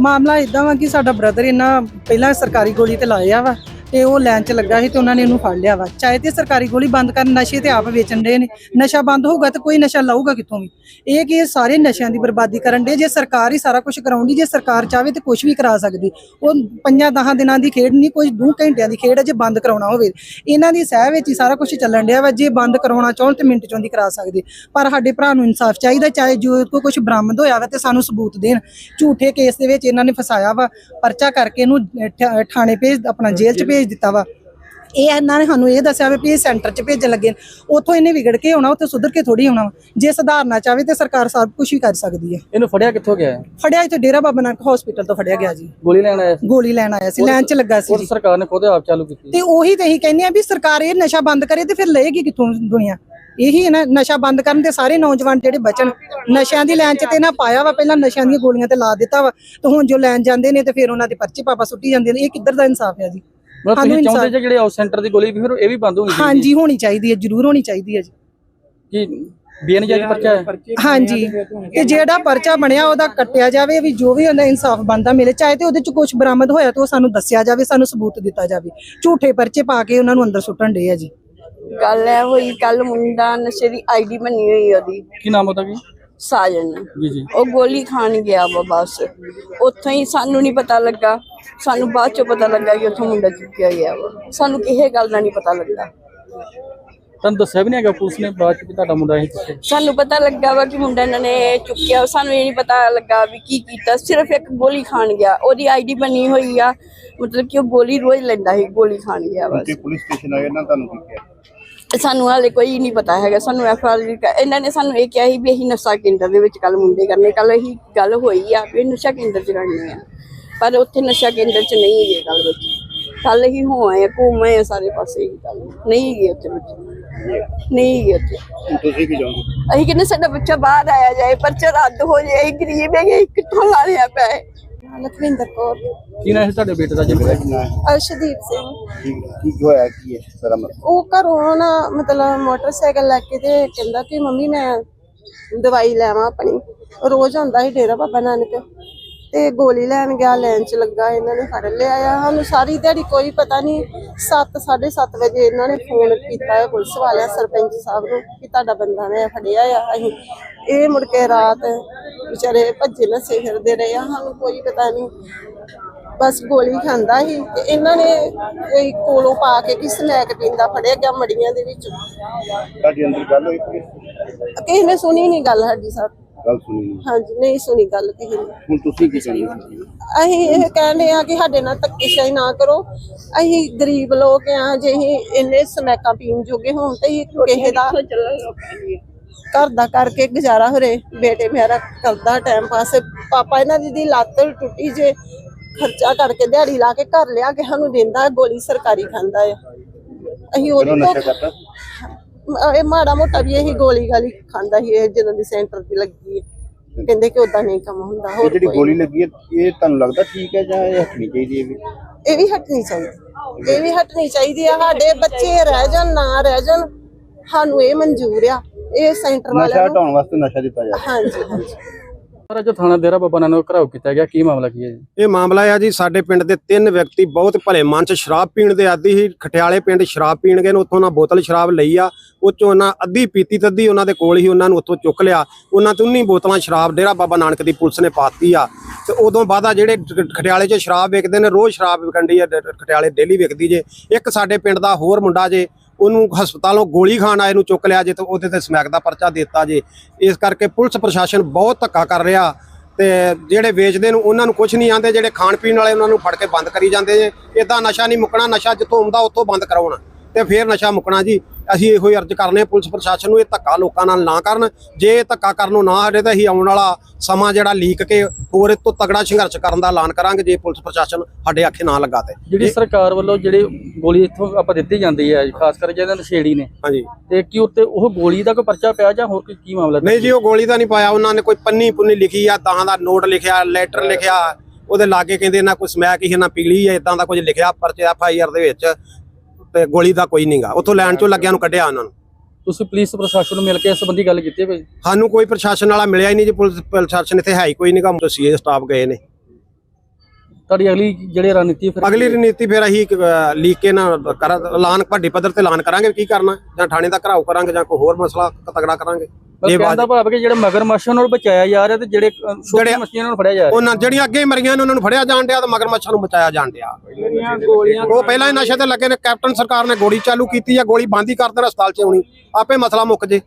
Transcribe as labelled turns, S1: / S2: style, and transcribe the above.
S1: ਮਾਮਲਾ ਇਦਾਂ ਵਾ ਕਿ ਸਾਡਾ ਬ੍ਰਦਰ ਇਹਨਾਂ ਪਹਿਲਾਂ ਸਰਕਾਰੀ ਗੋਲੀ ਤੇ ਲਾਇਆ ਵਾ। ਤੇ ਉਹ ਲੈਣ 'ਚ ਲੱਗਾ ਸੀ ਤੇ ਉਹਨਾਂ ਨੇ ਇਹਨੂੰ ਫੜ ਲਿਆ ਵਾ। ਚਾਹੇ ਤੇ ਸਰਕਾਰੀ ਗੋਲੀ ਬੰਦ ਕਰਨ ਨਸ਼ੇ ਤੇ ਆਪ ਵੇਚਣ ਦੇ ਨੇ। ਨਸ਼ਾ ਬੰਦ ਹੋਊਗਾ ਤੇ ਕੋਈ ਨਸ਼ਾ ਲਾਊਗਾ ਕਿੱਥੋਂ ਵੀ? ਇਹ ਕਿ ਇਹ ਸਾਰੇ ਨਸ਼ਿਆਂ ਦੀ ਬਰਬਾਦੀ ਕਰਨ ਦੇ ਜੇ ਸਰਕਾਰ ਹੀ ਸਾਰਾ ਕੁਝ ਕਰਾਉਂਦੀ ਜੇ ਸਰਕਾਰ ਚਾਹਵੇ ਤੇ ਕੁਝ ਵੀ ਕਰਾ ਸਕਦੀ। ਉਹ ਪੰਜਾਂ ਦਹਾਂ ਦਿਨਾਂ ਦੀ ਖੇਡ ਨਹੀਂ ਕੋਈ ਦੋ ਘੰਟਿਆਂ ਦੀ ਖੇਡ ਹੈ ਜੇ ਬੰਦ ਕਰਾਉਣਾ ਹੋਵੇ। ਇਹਨਾਂ ਦੀ ਸਹਿ ਵਿੱਚ ਹੀ ਸਾਰਾ ਕੁਝ ਚੱਲਣ ਡਿਆ ਵਾ ਜੇ ਬੰਦ ਕਰਾਉਣਾ ਚਾਹਣ ਤੇ ਮਿੰਟ ਚੋਂ ਦੀ ਕਰਾ ਸਕਦੇ। ਪਰ ਸਾਡੇ ਭਰਾ ਨੂੰ ਇਨਸਾਫ ਚਾਹੀਦਾ ਚਾਹੇ ਜੋ ਕੋਈ ਕੁਝ ਬਰਾਮਦ ਹੋਇਆ ਵਾ ਤੇ ਸਾਨੂੰ ਸਬੂਤ ਦੇਣ। ਝੂਠੇ ਕੇਸ ਦੇ ਵਿੱਚ ਇਹਨਾਂ ਨੇ ਫਸਾਇਆ ਵਾ ਪਰਚਾ ਕਰਕੇ ਇਹਨੂੰ ਅਹ, ਠਾ- ਥਾਣੇ ਭੇਜ ਆਪਣਾ ਜੇਲ੍ਹ 'ਚ ਭੇਜ ਦਿੱਤਾ ਵਾ। ਇਹ ਇਹਨਾਂ ਨੇ ਸਾਨੂੰ ਇਹ ਦੱਸਿਆ ਵੀ ਇਹ ਸੈਂਟਰ 'ਚ ਭੇਜਣ ਲੱਗੇ ਨੇ। ਉੱਥੋਂ ਇਹਨੇ ਵਿਗੜ ਕੇ ਆਉਣਾ ਉੱਥੇ ਸੁਧਰ ਕੇ ਥੋੜੀ ਆਉਣਾ। ਜੇ ਸੁਧਾਰਨਾ ਚਾਹਵੇ ਤੇ ਸਰਕਾਰ ਸਭ ਕੁਝ ਹੀ ਕਰ ਸਕਦੀ ਹੈ
S2: ਇਹਨੂੰ ਫੜਿਆ ਕਿੱਥੋਂ ਗਿਆ?
S1: ਫੜਿਆ ਇੱਥੇ ਡੇਰਾ ਬਾਬਾ ਨਾਨਕ ਹਸਪੀਟਲ ਤੋਂ ਫੜਿਆ ਗਿਆ ਜੀ।
S2: ਗੋਲੀ ਲੈਣ ਆਇਆ ਸੀ?
S1: ਗੋਲੀ ਲੈਣ ਆਇਆ ਸੀ 'ਚ ਲੱਗਾ ਸੀ
S2: ਉਹ
S1: ਜੀ।
S2: ਸਰਕਾਰ ਨੇ ਖੁਦ ਆਪ ਚਾਲੂ ਕੀਤੀ।
S1: ਤੇ ਉਹੀ ਤੇ ਅਸੀਂ ਕਹਿੰਦੇ ਆ ਵੀ ਸਰਕਾਰ ਇਹ ਨਸ਼ਾ ਬੰਦ ਕਰੇ ਤੇ ਫਿਰ ਲਏਗੀ ਕਿੱਥੋਂ ਦੁਨੀਆ? ਇਹੀ ਹੈ ਨਾ ਨਸ਼ਾ ਬੰਦ ਕਰਨ ਤੇ ਸਾਰੇ ਨੌਜਵਾਨ ਜਿਹੜੇ ਬਚਣ ਨਸ਼ਿਆਂ ਦੀ ਲਾਈਨ 'ਚ ਤੇ ਨਾ ਪਾਇਆ ਵਾ ਪਹਿਲਾਂ ਨਸ਼ਿਆਂ ਦੀਆਂ ਗੋਲੀਆਂ ਤੇ ਲਾ ਦਿੱਤਾ ਵਾ। ਤੇ ਹੁਣ ਜੋ ਲੈਣ ਜਾਂਦੇ ਨੇ ਤੇ ਫਿਰ ਉਹਨਾਂ ਦੇ ਪਰਚੇ ਪਾਪਾ ਸੁੱਟੀ ਜਾਂਦੇ ਨੇ। ਇਹ ਕਿੱਧਰ ਦਾ ਇਨਸਾਫ ਹੈ ਜੀ?
S2: ਮਤਲਬ
S1: ਸਾਨੂੰ
S2: ਤੁਸੀਂ ਚਾਹੁੰਦੇ ਜੇ ਜਿਹੜੇ ਆਊਟ ਸੈਂਟਰ ਦੀ ਗੋਲੀ ਵੀ ਫਿਰ ਇਹ ਵੀ ਬੰਦ ਹੋਣੀ ਚਾਹੀਦੀ
S1: ਹਾਂਜੀ ਹੋਣੀ ਚਾਹੀਦੀ ਹੈ ਜ਼ਰੂਰ ਹੋਣੀ ਚਾਹੀਦੀ ਹੈ ਜੀ।
S2: ਕਿ ਬੇਨਜਾਇਜ਼ ਪਰਚਾ ਹੈ?
S1: ਹਾਂਜੀ ਤੇ ਜਿਹੜਾ ਪਰਚਾ ਬਣਿਆ ਉਹਦਾ ਕੱਟਿਆ ਜਾਵੇ ਵੀ ਜੋ ਵੀ ਉਹਦਾ ਇਨਸਾਫ ਬੰਦਾ ਮਿਲੇ ਚਾਹੇ ਤੇ ਉਹਦੇ ਚ ਕੁਝ ਬਰਾਮਦ ਹੋਇਆ ਤਾਂ ਉਹ ਸਾਨੂੰ ਦੱਸਿਆ ਜਾਵੇ ਸਾਨੂੰ ਸਬੂਤ ਦਿੱਤਾ ਜਾਵੇ। ਝੂਠੇ ਪਰਚੇ ਪਾ ਕੇ ਉਹਨਾਂ ਨੂੰ ਅੰਦਰ ਸੁੱਟਣ ਦੇ ਆ ਜੀ।
S3: ਗੱਲ ਹੈ ਹੋਈ ਕੱਲ ਮੁੰਡਾ ਨਸ਼ੇ ਦੀ ਆਈਡੀ ਬਣੀ ਹੋਈ ਉਹਦੀ।
S2: ਕੀ ਨਾਮ ਉਹਦਾ ਕੀ
S3: ਸਾਜਨ।
S2: ਜੀ ਜੀ।
S3: ਉਹ ਗੋਲੀ ਖਾਣ ਗਿਆ ਵਾ ਬਸ। ਉੱਥੋਂ ਹੀ ਸਾਨੂੰ ਨਹੀਂ ਪਤਾ ਲੱਗਾ। ਸਾਨੂੰ ਬਾਅਦ ਚੋਂ ਪਤਾ ਲੱਗਾ ਕਿ ਉੱਥੋਂ ਮੁੰਡਾ ਚੁੱਕਿਆ ਗਿਆ ਵਾ। ਸਾਨੂੰ ਕਿਸੇ ਗੱਲ ਦਾ ਨਹੀਂ ਪਤਾ ਲੱਗਾ।
S2: ਤੁਹਾਨੂੰ ਦੱਸਿਆ ਵੀ ਨਹੀਂ ਹੈਗਾ ਪੁਲਿਸ ਨੇ ਬਾਅਦ ਚ ਵੀ ਤੁਹਾਡਾ ਮੁੰਡਾ ਇਹ ਕਿੱਥੇ
S3: ਸਾਨੂੰ ਪਤਾ ਲੱਗਾ ਵਾ ਕਿ ਮੁੰਡਾ ਇਹਨਾਂ ਨੇ ਚੁੱਕਿਆ। ਸਾਨੂੰ ਇਹ ਨਹੀਂ ਪਤਾ ਲੱਗਾ ਵੀ ਕੀ ਕੀਤਾ। ਸਿਰਫ ਇੱਕ ਗੋਲੀ ਖਾਣ ਗਿਆ। ਉਹਦੀ ਆਈਡੀ ਬਣੀ ਹੋਈ ਆ। ਮਤਲਬ ਕਿ ਉਹ ਗੋਲੀ ਰੋਜ਼ ਲੈਂਦਾ ਸੀ ਗੋਲੀ ਖਾਣ ਗਿਆ ਬਸ।
S4: ਤੇ ਪੁਲਿਸ ਸਟੇਸ਼ਨ ਆਏ ਨਾ ਤੁਹਾਨੂੰ ਕੀ ਕਿਹਾ?
S3: ਸਾਨੂੰ ਹਾਲੇ ਕੋਈ ਨਹੀਂ ਪਤਾ ਹੈਗਾ। ਸਾਨੂੰ ਐਫ ਆਰ ਇਹਨਾਂ ਨੇ ਸਾਨੂੰ ਇਹ ਕਿਹਾ ਸੀ ਵੀ ਅਸੀਂ ਨਸ਼ਾ ਕੇਂਦਰ ਦੇ ਵਿੱਚ ਕੱਲ ਮੁੰਡੇ ਕਰਨੇ। ਕੱਲ ਇਹੀ ਗੱਲ ਹੋਈ ਆ ਵੀ ਨਸ਼ਾ ਕੇਂਦਰ ਚ ਕਰਨੇ ਆ। ਪਰ ਉੱਥੇ ਨਸ਼ਾ ਕੇਂਦਰ ਚ ਨਹੀਂ ਹੈਗੇ ਗੱਲ ਵਿੱਚ। ਕੱਲ ਹੀ ਹੋ ਆਏ ਆ, ਘੁੰਮ ਆਏ ਆ ਸਾਰੇ ਪਾਸੇ ਹੀ ਗੱਲ। ਨਹੀਂ ਹੈਗੇ ਉੱਥੇ ਬੱਚੇ ਨਹੀਂ ਹੈਗੇ ਉੱਥੇ।
S4: ਹੁਣ ਤੁਸੀਂ ਕੀ ਚਾਹੁੰਦੇ
S3: ਅਸੀਂ ਕਹਿੰਦੇ ਸਾਡਾ ਬੱਚਾ ਬਾਹਰ ਆਇਆ ਜਾਏ ਪਰਚਾ ਰੱਦ ਹੋ ਜਾਏ ਅਸੀਂ ਗਰੀਬ ਹੈਗੇ ਕਿੱਥੋਂ ਲਾਣਿਆ ਪਏ
S1: ਲਖਵਿੰਦਰ ਕੌਰ।
S2: ਕੀ ਨਾਮ ਹੈ ਤੁਹਾਡੇ ਬੇਟੇ ਦਾ ਜਿਹੜਾ
S1: ਅਰਸ਼ਦੀਪ ਸਿੰਘ।
S4: ਕੀ ਕੀ ਹੋਇਆ ਕੀ ਹੈ ਸਾਰਾ ਮਸਲਾ?
S1: ਉਹ ਘਰੋਂ ਨਾ ਮਤਲਬ ਮੋਟਰਸਾਈਕਲ ਲੈ ਕੇ ਤੇ ਕਹਿੰਦਾ ਕਿ ਮੰਮੀ ਮੈਂ ਦਵਾਈ ਲੈਵਾਂ ਆਪਣੀ। ਰੋਜ਼ ਆਉਂਦਾ ਸੀ ਡੇਰਾ ਬਾਬਾ ਨਾਨਕ। ਤੇ ਗੋਲੀ ਲੈਣ ਗਿਆ ਲੈਣ ਚ ਲੱਗਾ ਇਹਨਾਂ ਨੇ ਫੜ ਲਿਆ ਆ। ਸਾਨੂੰ ਸਾਰੀ ਦਿਹਾੜੀ ਕੋਈ ਪਤਾ ਨਹੀਂ 7 7:30 ਵਜੇ ਇਹਨਾਂ ਨੇ ਫੋਨ ਕੀਤਾ ਹੈ ਪੁਲਿਸ ਵਾਲਿਆਂ ਸਰਪੰਚ ਸਾਹਿਬ ਨੂੰ ਕਿ ਤੁਹਾਡਾ ਬੰਦਾ ਨੇ ਫੜਿਆ ਆ ਅਸੀਂ ਇਹ ਮੁੜ ਕੇ ਰਾਤ ਵਿਚਾਰੇ ਭੱਜੇ ਨਸੇ ਫਿਰਦੇ ਰਹੇ ਆ ਸਾਨੂੰ ਕੋਈ ਪਤਾ ਨਹੀਂ। ਬਸ ਗੋਲੀ ਖਾਂਦਾ ਸੀ ਤੇ ਇਹਨਾਂ ਨੇ ਕੋਈ ਕੋਲੋਂ ਪਾ ਕੇ ਕਿ ਸਮੈਕ ਪੀਂਦਾ ਫੜਿਆ ਗਿਆ ਮੜੀਆਂ ਦੇ ਵਿੱਚ।
S4: ਤੁਹਾਡੀ ਅੰਦਰ ਗੱਲ ਹੋਈ
S1: ਕਿਸੇ ਨੇ ਸੁਣੀ ਨਹੀਂ ਗੱਲ ਸਾਡੀ ਸਰ।
S4: ਗੱਲ ਸੁਣੀ ਨਹੀਂ।
S1: ਹਾਂਜੀ ਨਹੀਂ ਸੁਣੀ ਗੱਲ ਕਿਸੇ ਨੇ।
S4: ਹੁਣ ਤੁਸੀਂ ਕੀ ਚਾਹੁੰਦੇ ਹੋ?
S1: ਅਸੀਂ ਇਹ ਕਹਿੰਦੇ ਆ ਕਿ ਸਾਡੇ ਨਾਲ ਧੱਕੇਸ਼ਾਹੀ ਨਾ ਕਰੋ। ਅਸੀਂ ਗਰੀਬ ਲੋਕ ਆ ਜੇ ਅਸੀਂ ਇੰਨੇ ਸਮੈਕਾਂ ਪੀਣ ਜੋਗੇ ਹੋਣ ਤੇ ਅਸੀਂ ਕਿਸੇ ਦਾ ਘਰ ਦਾ ਕਰਕੇ ਗੁਜ਼ਾਰਾ ਹੋਰੇ ਬੇਟੇ ਮੇਰਾ ਕਰਦਾ ਟਾਈਮ ਪਾਸ ਪਾਪਾ ਇਹਨਾਂ ਦੀ ਦੀ ਲੱਤ ਟੁੱਟੀ ਜੇ। ਖਰਚਾ ਕਰਕੇ ਦਿਹਾੜੀ ਲਾ ਕੇ ਘਰ ਲਿਆ ਕੇ ਸਾਨੂੰ ਦਿੰਦਾ ਗੋਲੀ ਸਰਕਾਰੀ ਖਾਂਦਾ ਆ। ਅਸੀਂ
S4: ਕਿਹੜਾ
S1: ਇਹ ਮਾੜਾ ਮੋਟਾ ਵੀ ਇਹੀ ਗੋਲੀ ਗਾਲੀ ਖਾਂਦਾ ਸੀ ਇਹ ਜਦੋਂ ਦੀ ਸੈਂਟਰ ਤੇ ਲੱਗੀ ਹੈ ਕਹਿੰਦੇ ਕਿ ਉਦਾਂ ਨਹੀਂ ਕੰਮ ਹੁੰਦਾ
S4: ਇਹ
S1: ਹੋਰ
S4: ਜਿਹੜੀ
S1: ਕੋਈ
S4: ਗੋਲੀ ਲੱਗੀ ਹੈ ਇਹ ਤੁਹਾਨੂੰ ਲੱਗਦਾ ਠੀਕ ਹੈ ਜਾਂ ਇਹ ਹਟਣੀ ਚਾਹੀਦੀ ਹੈ ਵੀ?
S1: ਇਹ ਵੀ ਹਟਣੀ ਚਾਹੀਦੀ ਇਹ ਵੀ ਹਟਣੀ ਚਾਹੀਦੀ ਆ ਸਾਡੇ ਬੱਚੇ ਰਹਿ ਜਾਣ ਨਾ ਰਹਿ ਜਾਣ ਸਾਨੂੰ ਇਹ ਮਨਜ਼ੂਰ ਆ ਇਹ ਸੈਂਟਰ
S4: ਨਸ਼ਾ
S1: ਵਾਲਿਆਂ ਨੂੰ
S4: ਹਟਾਉਣ ਵਾਸਤੇ ਨਸ਼ਾ ਦਿੱਤਾ ਜਾਵੇ।
S1: ਹਾਂਜੀ ਹਾਂਜੀ।
S2: ਸਰ ਜੋ ਥਾਣਾ ਦੇਰਾ ਬਾਬਾ ਨਾਨਕ ਘਰਾਓ ਕੀਤਾ ਗਿਆ। ਕੀ ਮਾਮਲਾ ਕੀ ਹੈ ਜੀ?
S5: ਇਹ ਮਾਮਲਾ ਆ ਜੀ, ਸਾਡੇ ਪਿੰਡ ਦੇ ਤਿੰਨ ਵਿਅਕਤੀ ਬਹੁਤ ਭਲੇ ਮਨ ਚ ਸ਼ਰਾਬ ਪੀਣ ਦੇ ਆਦੀ ਸੀ। ਖਟਿਆਲੇ ਪਿੰਡ ਸ਼ਰਾਬ ਪੀਣ ਗਏ ਨੇ, ਉੱਥੋਂ ਉਹਨਾਂ ਬੋਤਲ ਸ਼ਰਾਬ ਲਈ ਆ। ਉਹ ਚੋਂ ਉਹਨਾਂ ਅੱਧੀ ਪੀਤੀ ਤੇ ਅੱਧੀ ਉਹਨਾਂ ਦੇ ਕੋਲ ਹੀ ਉਹਨਾਂ ਨੂੰ ਉੱਥੋਂ ਚੁੱਕ ਲਿਆ। ਉਹਨਾਂ ਤੋਂ 19 ਬੋਤਲਾਂ ਸ਼ਰਾਬ ਡੇਰਾ ਬਾਬਾ ਨਾਨਕ ਦੀ ਪੁਲਿਸ ਨੇ ਪਾਤੀ ਆ। ਤੇ ਉਦੋਂ ਬਾਅਦ ਆ ਜਿਹੜੇ ਖਟਿਆਲੇ 'ਚ ਸ਼ਰਾਬ ਵੇਚਦੇ ਨੇ, ਰੋਜ਼ ਸ਼ਰਾਬ ਵਿਕੰਡੀ ਆ ਖਟਿਆਲੇ ਡੇਲੀ ਵਿਕਦੀ ਜੇ। ਇੱਕ ਸਾਡੇ ਪਿੰਡ ਦਾ ਹੋਰ ਮੁੰਡਾ ਜੇ ਉਹਨੂੰ ਹਸਪਤਾਲੋਂ ਗੋਲੀ ਖਾਣ ਆਏ ਨੂੰ ਚੁੱਕ ਲਿਆ ਜੇ ਤੇ ਉਹਦੇ ਤੇ ਸਮੈਕ ਦਾ ਪਰਚਾ ਦਿੱਤਾ ਜੇ। ਇਸ ਕਰਕੇ ਪੁਲਿਸ ਪ੍ਰਸ਼ਾਸਨ ਬਹੁਤ ਧੱਕਾ ਕਰ ਰਿਹਾ ਤੇ ਜਿਹੜੇ ਵੇਚਦੇ ਨੂੰ ਉਹਨਾਂ ਨੂੰ ਕੁਝ ਨਹੀਂ ਆਂਦੇ ਜਿਹੜੇ ਖਾਣ ਪੀਣ ਵਾਲੇ ਉਹਨਾਂ ਨੂੰ ਫੜ ਕੇ ਬੰਦ ਕਰੀ ਜਾਂਦੇ ਜੇ। ਇਦਾਂ ਨਸ਼ਾ ਨਹੀਂ ਮੁੱਕਣਾ ਨਸ਼ਾ ਜਿੱਥੋਂ ਆਉਂਦਾ ਉੱਥੋਂ ਬੰਦ ਕਰਾਉਣਾ। ਤੇ ਫੇਰ ਨਸ਼ਾ ਮੁੱਕਣਾ ਜੀ। ਅਸੀਂ ਇਹੋ ਹੀ ਅਰਜ਼ ਕਰਨੇ ਆ ਪੁਲਿਸ ਪ੍ਰਸ਼ਾਸਨ ਨੂੰ ਇਹ ਧੱਕਾ ਲੋਕਾਂ ਨਾਲ ਨਾ ਕਰਨ। ਜੇ ਇਹ ਧੱਕਾ ਕਰਨੋਂ ਨਾ ਹਟੇ ਤਾਂ ਅਸੀਂ ਆਉਣ ਵਾਲਾ ਸਮਾਂ ਜਿਹੜਾ ਲੀਕ ਕੇ ਹੋਰ ਇਹ ਤੋਂ ਤਗੜਾ ਸੰਘਰਸ਼ ਕਰਨ ਦਾ ਐਲਾਨ ਕਰਾਂਗੇ ਜੇ ਪੁਲਿਸ ਪ੍ਰਸ਼ਾਸਨ ਸਾਡੇ ਆਖੇ ਨਾ ਲੱਗਾ ਤੇ
S2: ਜਿਹੜੀ ਸਰਕਾਰ ਵੱਲੋਂ ਜਿਹੜੀ ਗੋਲੀ ਇੱਥੋਂ ਆਪਾਂ ਦਿੱਤੀ ਜਾਂਦੀ ਹੈ ਖਾਸ ਕਰਕੇ ਜਿਹਨਾਂ ਨਸ਼ੇੜੀ ਨੇ।
S5: ਹਾਂਜੀ।
S2: ਤੇ ਕੀ ਉੱਤੇ ਉਹ ਗੋਲੀ ਦਾ ਕੋਈ ਪਰਚਾ ਪਿਆ ਜਾਂ ਹੋਰ ਕੋਈ ਕੀ ਮਾਮਲਾ
S5: ਨਹੀਂ ਜੀ ਉਹ ਗੋਲੀ ਤਾਂ ਨਹੀਂ ਪਾਇਆ। ਉਹਨਾਂ ਨੇ ਕੋਈ ਪੰਨੀ ਪੁੰਨੀ ਲਿਖੀ ਆ ਤਾਂ ਦਾ ਨੋਟ ਲਿਖਿਆ ਲੈਟਰ ਲਿਖਿਆ। ਉਹਦੇ ਲਾਗੇ ਕਹਿੰਦੇ ਨਾ ਕੋਈ ਸਮੈਕ ਹੀ ਨਾ ਪੀਲੀ ਹੈ ਇਦਾਂ ਦਾ ਕੁਝ ਲਿਖਿਆ ਪਰਚੇ ਐਫ ਆਈ ਆਰ ਦੇ ਵਿੱਚ। ਤੇ ਗੋਲੀ ਦਾ ਕੋਈ ਨਹੀਂਗਾ ਉੱਥੋਂ ਲੈਣ ਚੋਂ ਲੱਗਿਆ ਨੂੰ ਕੱਢਿਆ ਉਹਨਾਂ ਨੂੰ।
S2: ਤੁਸੀਂ ਪੁਲਿਸ ਪ੍ਰਸ਼ਾਸਨ ਨੂੰ ਮਿਲ ਕੇ ਇਸ ਸੰਬੰਧੀ ਗੱਲ ਕੀਤੀ ਹੈ ਭਾਈ?
S5: ਸਾਨੂੰ ਕੋਈ ਪ੍ਰਸ਼ਾਸਨ ਵਾਲਾ ਮਿਲਿਆ ਹੀ ਨਹੀਂ ਜੀ ਪੁਲਿਸ ਪ੍ਰਸ਼ਾਸਨ ਇੱਥੇ ਹੈ ਹੀ ਕੋਈ ਨਹੀਂ ਕੰਮ ਸੀਏ ਸਟਾਫ ਗਏ ਨੇ।
S2: ਤੁਹਾਡੀ ਅਗਲੀ ਜਿਹੜੇ ਰਣਨੀਤੀ ਫਿਰ
S5: ਅਗਲੀ ਰਣਨੀਤੀ ਫਿਰ ਅਸੀਂ ਲੀਕ ਕੇ ਨਾ ਕਰ ਐਲਾਨ ਵੱਡੀ ਪੱਧਰ ਤੇ ਐਲਾਨ ਕਰਾਂਗੇ ਕੀ ਕਰਨਾ ਜਾਂ ਥਾਣੇ ਦਾ ਘਰਾਓ ਕਰਾਂਗੇ ਜਾਂ ਕੋਈ ਹੋਰ ਮਸਲਾ ਤਗੜਾ ਕਰਾਂਗੇ। ਇਹ ਬਾਤ
S2: ਦਾ ਭਾਵ ਕਿ ਜਿਹੜੇ ਮਗਰ ਮੱਛਾਂ ਨੂੰ ਬਚਾਇਆ ਜਾ ਰਿਹਾ ਤੇ ਜਿਹੜੇ
S5: ਜਿਹੜੇ-
S2: ਮੱਛੀਆਂ ਨੂੰ ਫੜਿਆ ਜਾ ਰਿਹਾ।
S5: ਉਹਨਾਂ ਜਿਹੜੀਆਂ ਅੱਗੇ ਮਰੀਆਂ ਨੇ ਉਹਨਾਂ ਨੂੰ ਫੜਿਆ ਜਾਣ ਡਿਆ ਤੇ ਮਗਰਮੱਛਾਂ ਨੂੰ ਬਚਾਇਆ ਜਾਣ ਡਿਆ। ਉਹ ਪਹਿਲਾਂ ਹੀ ਨਸ਼ੇ ਤੇ ਲੱਗੇ ਨੇ ਕੈਪਟਨ ਸਰਕਾਰ ਨੇ ਗੋਲੀ ਚਾਲੂ ਕੀਤੀ ਆ ਗੋਲੀ ਬੰਦ ਹੀ ਕਰ ਦੇਣਾ ਹਸਪਤਾਲ 'ਚ ਆਉਣੀ ਆਪੇ ਮਸਲਾ ਮੁੱਕ ਜੇ।